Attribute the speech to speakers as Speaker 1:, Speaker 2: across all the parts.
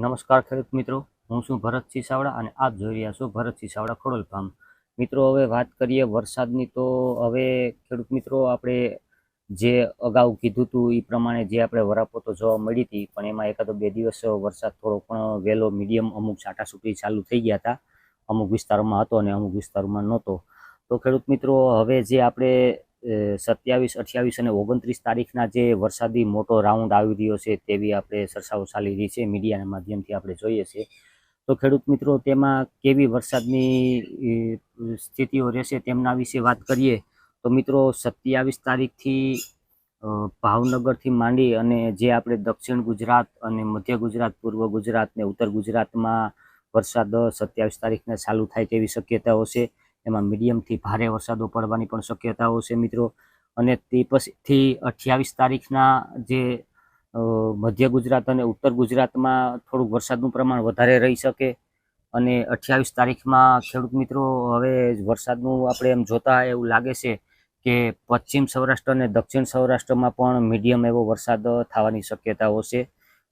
Speaker 1: નમસ્કાર ખેડૂત મિત્રો, હું છું ભરત સિસાવડા અને આપ જોઈ રહ્યા છો ભરત સિસાવડા ખોડલ ફાર્મ મિત્રો, હવે વાત કરીએ વરસાદની, તો હવે ખેડૂત મિત્રો, આપણે જે અગાઉ કીધું હતું એ પ્રમાણે જે આપણે વરાપોતો જોવા મળી હતી, પણ એમાં એકાદો બે દિવસ વરસાદ થોડો પણ વહેલો મીડિયમ અમુક છાંટાછૂટી ચાલુ થઈ ગયા હતા. અમુક વિસ્તારોમાં હતો અને અમુક વિસ્તારોમાં નહોતો. તો ખેડૂત મિત્રો, હવે જે આપણે સત્યાવીસ, અઠ્યાવીસ અને ઓગણત્રીસ તારીખના જે વરસાદી મોટો રાઉન્ડ આવી રહ્યો છે તેવી આપણે સરસાવ ચાલી રહી છે, મીડિયાના માધ્યમથી આપણે જોઈએ છીએ. તો ખેડૂત મિત્રો, તેમાં કેવી વરસાદની સ્થિતિઓ રહેશે તેમના વિશે વાત કરીએ. તો મિત્રો, સત્યાવીસ તારીખથી ભાવનગરથી માંડી અને જે આપણે દક્ષિણ ગુજરાત અને મધ્ય ગુજરાત, પૂર્વ ગુજરાત ને ઉત્તર ગુજરાતમાં વરસાદ સત્યાવીસ તારીખને ચાલુ થાય તેવી શક્યતાઓ છે. એમાં મીડિયમથી ભારે વરસાદો પડવાની પણ શક્યતાઓ છે મિત્રો. અને તે પછીથી અઠ્યાવીસ તારીખના જે મધ્ય ગુજરાત અને ઉત્તર ગુજરાતમાં થોડુંક વરસાદનું પ્રમાણ વધારે રહી શકે. અને અઠ્યાવીસ તારીખમાં ખેડૂત મિત્રો, હવે વરસાદનું આપણે એમ જોતા એવું લાગે છે કે પશ્ચિમ સૌરાષ્ટ્ર અને દક્ષિણ સૌરાષ્ટ્રમાં પણ મીડિયમ એવો વરસાદ થવાની શક્યતાઓ છે.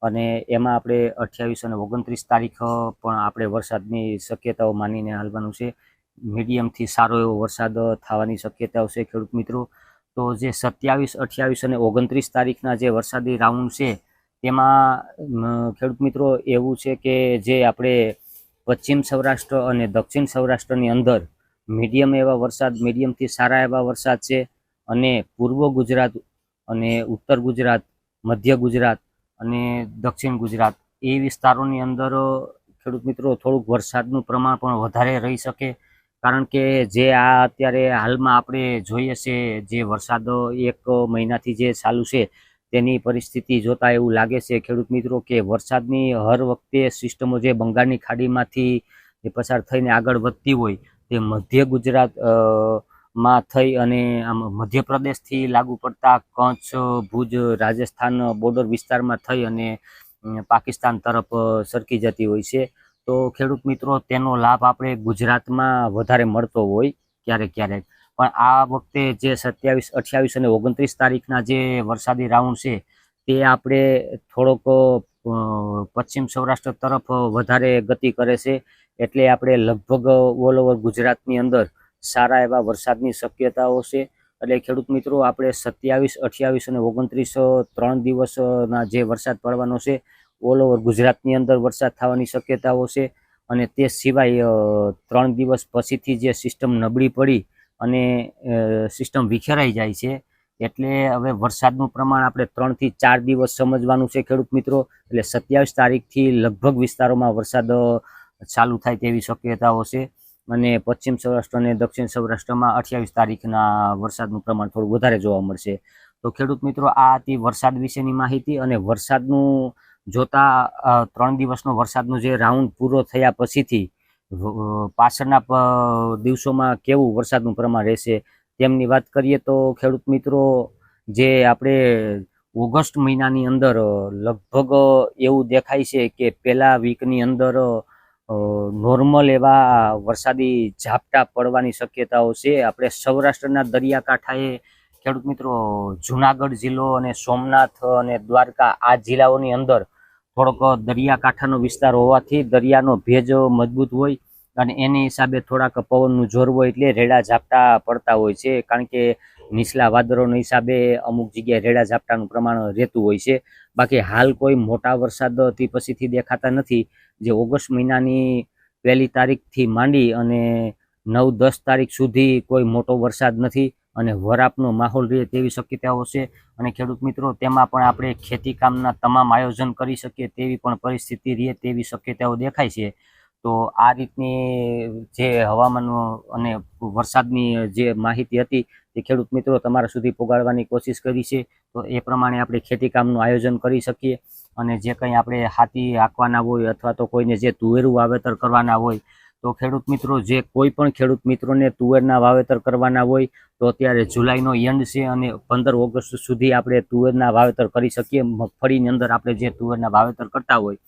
Speaker 1: અને એમાં આપણે અઠ્યાવીસ અને ઓગણત્રીસ તારીખ પણ આપણે વરસાદની શક્યતાઓ માનીને હાલવાનું છે. મીડિયમથી સારો એવો વરસાદ થવાની શક્યતાઓ છે ખેડૂત મિત્રો. તો જે સત્યાવીસ, અઠ્યાવીસ અને ઓગણત્રીસ તારીખના જે વરસાદી રાઉન્ડ છે, તેમાં ખેડૂત મિત્રો, એવું છે કે જે આપણે પશ્ચિમ સૌરાષ્ટ્ર અને દક્ષિણ સૌરાષ્ટ્રની અંદર મીડિયમ એવા વરસાદ, મીડિયમથી સારા એવા વરસાદ છે અને પૂર્વ ગુજરાત અને ઉત્તર ગુજરાત, મધ્ય ગુજરાત અને દક્ષિણ ગુજરાત એ વિસ્તારોની અંદર ખેડૂત મિત્રો થોડુંક વરસાદનું પ્રમાણ પણ વધારે રહી શકે કારણ કે જે આ અત્યારે હાલમાં આપણે જોઈએ છે, જે વરસાદ એક મહિનાથી જે ચાલુ છે, તેની પરિસ્થિતિ જોતા એવું લાગે છે ખેડૂત મિત્રો કે વરસાદની હર વખતે સિસ્ટમો જે બંગાળની ખાડીમાંથી પસાર થઈને આગળ વધતી હોય, તે મધ્ય ગુજરાતમાં થઈ અને આમ મધ્યપ્રદેશથી લાગુ પડતા કચ્છ, ભુજ, રાજસ્થાન, બોર્ડર વિસ્તારમાં થઈ અને પાકિસ્તાન તરફ સરકી જતી હોય છે. તો ખેડૂત મિત્રો, તેનો લાભ આપણે ગુજરાતમાં વધારે મળતો હોય ક્યારેક ક્યારેક. પણ આ વખતે જે સત્યાવીસ, અઠ્યાવીસ અને ઓગણત્રીસ તારીખના જે વરસાદી રાઉન્ડ છે, તે આપણે થોડોક પશ્ચિમ સૌરાષ્ટ્ર તરફ વધારે ગતિ કરે છે. એટલે આપણે લગભગ ઓલ ઓવર ગુજરાતની અંદર સારા એવા વરસાદની શક્યતાઓ છે. એટલે ખેડૂત મિત્રો, આપણે સત્યાવીસ, અઠ્યાવીસ અને ઓગણત્રીસ ત્રણ દિવસના જે વરસાદ પડવાનો છે ઓલ ઓવર ગુજરાતની અંદર વરસાદ થવાની શક્યતાઓ છે. અને તે સિવાય ત્રણ દિવસ પછીથી જે સિસ્ટમ નબળી પડી અને સિસ્ટમ વિખેરાઈ જાય છે, એટલે હવે વરસાદનું પ્રમાણ આપણે ત્રણથી ચાર દિવસ સમજવાનું છે ખેડૂત મિત્રો. એટલે સત્યાવીસ તારીખથી લગભગ વિસ્તારોમાં વરસાદ ચાલુ થાય તેવી શક્યતાઓ છે. અને પશ્ચિમ સૌરાષ્ટ્ર અને દક્ષિણ સૌરાષ્ટ્રમાં અઠ્યાવીસ તારીખના વરસાદનું પ્રમાણ થોડું વધારે જોવા મળશે. તો ખેડૂત મિત્રો, આ હતી વરસાદ વિશેની માહિતી અને વરસાદનું જોતા ત્રણ દિવસનો વરસાદનો જે રાઉન્ડ પૂરો થયા પછીથી પાછળના દિવસોમાં કેવું વરસાદનું પ્રમાણ રહેશે? તેમની વાત કરીએ તો ખેડૂત મિત્રો, જે આપણે ઓગસ્ટ મહિનાની અંદર લગભગ એવું દેખાય છે કે પહેલા વીકની અંદર નોર્મલ એવા વરસાદી ઝાપટા પડવાની શક્યતાઓ છે. આપણે સૌરાષ્ટ્રના દરિયાકાંઠાએ ખેડૂત મિત્રો, જુનાગઢ જિલ્લો અને સોમનાથ અને દ્વારકા આ જિલ્લાઓની અંદર થોડોક દરિયાકાંઠાનો વિસ્તાર હોવાથી દરિયાનો ભેજ મજબૂત હોય અને એની હિસાબે થોડાક પવનનું જોર હોય એટલે રેડા ઝાપટા પડતા હોય છે. કારણ કે નીચલા વાદળોના હિસાબે અમુક જગ્યાએ રેડા ઝાપટાનું પ્રમાણ રહેતું હોય છે. બાકી હાલ કોઈ મોટા વરસાદથી પછીથી દેખાતા નથી. જે ઓગસ્ટ મહિનાની પહેલી તારીખથી માંડી અને નવ દસ તારીખ સુધી કોઈ મોટો વરસાદ નથી. અને વરાપનો માહોલ રહે તેવી શક્યતાઓ છે. અને ખેડૂત મિત્રો, તેમાં પણ આપણે ખેતી કામના તમામ આયોજન કરી શકીએ તેવી પણ પરિસ્થિતિ રહે તેવી શક્યતાઓ દેખાય છે. તો આ રીતની જે હવામાન અને વરસાદની જે માહિતી હતી તે ખેડૂત મિત્રો તમારા સુધી પહોંચાડવાની કોશિશ કરી છે. તો એ પ્રમાણે આપણે ખેતી કામનું આયોજન કરી શકીએ. અને જે કંઈ આપણે હાથી હાંકવાના હોય અથવા તો કોઈને જે તુવેરું વાવેતર કરવાના હોય તો ખેડૂત મિત્રો, જે કોઈ પણ ખેડૂત મિત્રોને તુવેરના વાવેતર કરવાના હોય, તો અત્યારે જુલાઈનો એન્ડ છે અને પંદર ઓગસ્ટ સુધી આપણે તુવેરના વાવેતર કરી શકીએ. મગફળીની અંદર આપણે જે તુવેરના વાવેતર કરતા હોય,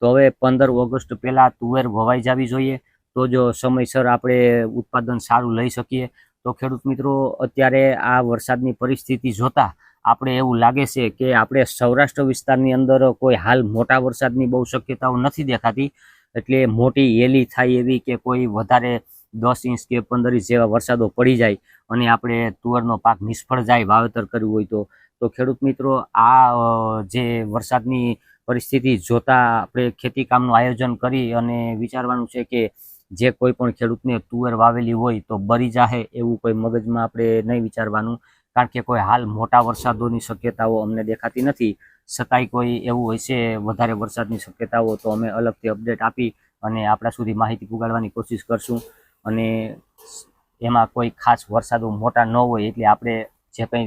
Speaker 1: તો હવે પંદર ઓગસ્ટ પહેલાં તુવેર વવાઈ જવી જોઈએ. તો જો સમયસર આપણે ઉત્પાદન સારું લઈ શકીએ. તો ખેડૂત મિત્રો, અત્યારે આ વરસાદની પરિસ્થિતિ જોતા આપણે એવું લાગે છે કે આપણે સૌરાષ્ટ્ર વિસ્તારની અંદર કોઈ હાલ મોટા વરસાદની બહુ શક્યતાઓ નથી દેખાતી. એટલે મોટી હેલી થાય એવી કે કોઈ વધારે દસ ઇંચ કે પંદર ઇંચ જેવા વરસાદો પડી જાય અને આપણે તુવેરનો પાક નિષ્ફળ જાય, વાવેતર કર્યું હોય તો. તો ખેડૂત મિત્રો, આ જે વરસાદની પરિસ્થિતિ જોતા આપણે ખેતીકામનું આયોજન કરી અને વિચારવાનું છે કે જે કોઈ પણ ખેડૂતને તુવેર વાવેલી હોય તો બરી જાહે એવું કોઈ મગજમાં આપણે નહીં વિચારવાનું. કારણ કે કોઈ હાલ મોટા વરસાદોની શક્યતાઓ અમને દેખાતી નથી. છતાંય કોઈ એવું હશે વધારે વરસાદની શક્યતાઓ, તો અમે અલગથી અપડેટ આપી અને આપણા સુધી માહિતી પુગાડવાની કોશિશ કરશું. અને એમાં કોઈ ખાસ વરસાદો મોટા ન હોય એટલે આપણે જે કંઈ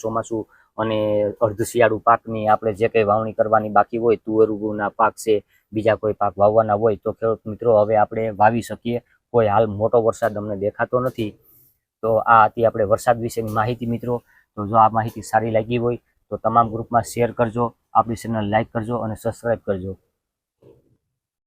Speaker 1: ચોમાસું અને અર્ધ શિયાળુ પાકની આપણે જે કંઈ વાવણી કરવાની બાકી હોય, તુવેરુના પાક છે, બીજા કોઈ પાક વાવવાના હોય, તો ખેડૂત મિત્રો હવે આપણે વાવી શકીએ. કોઈ હાલ મોટો વરસાદ અમને દેખાતો નથી. તો આ હતી આપણે વરસાદ વિશેની માહિતી મિત્રો. તો જો આ માહિતી સારી લાગી હોય તો તમામ ગ્રુપમાં શેર કરજો આપણી ચેનલ લાઈક કરજો અને સબસ્ક્રાઈબ કરજો.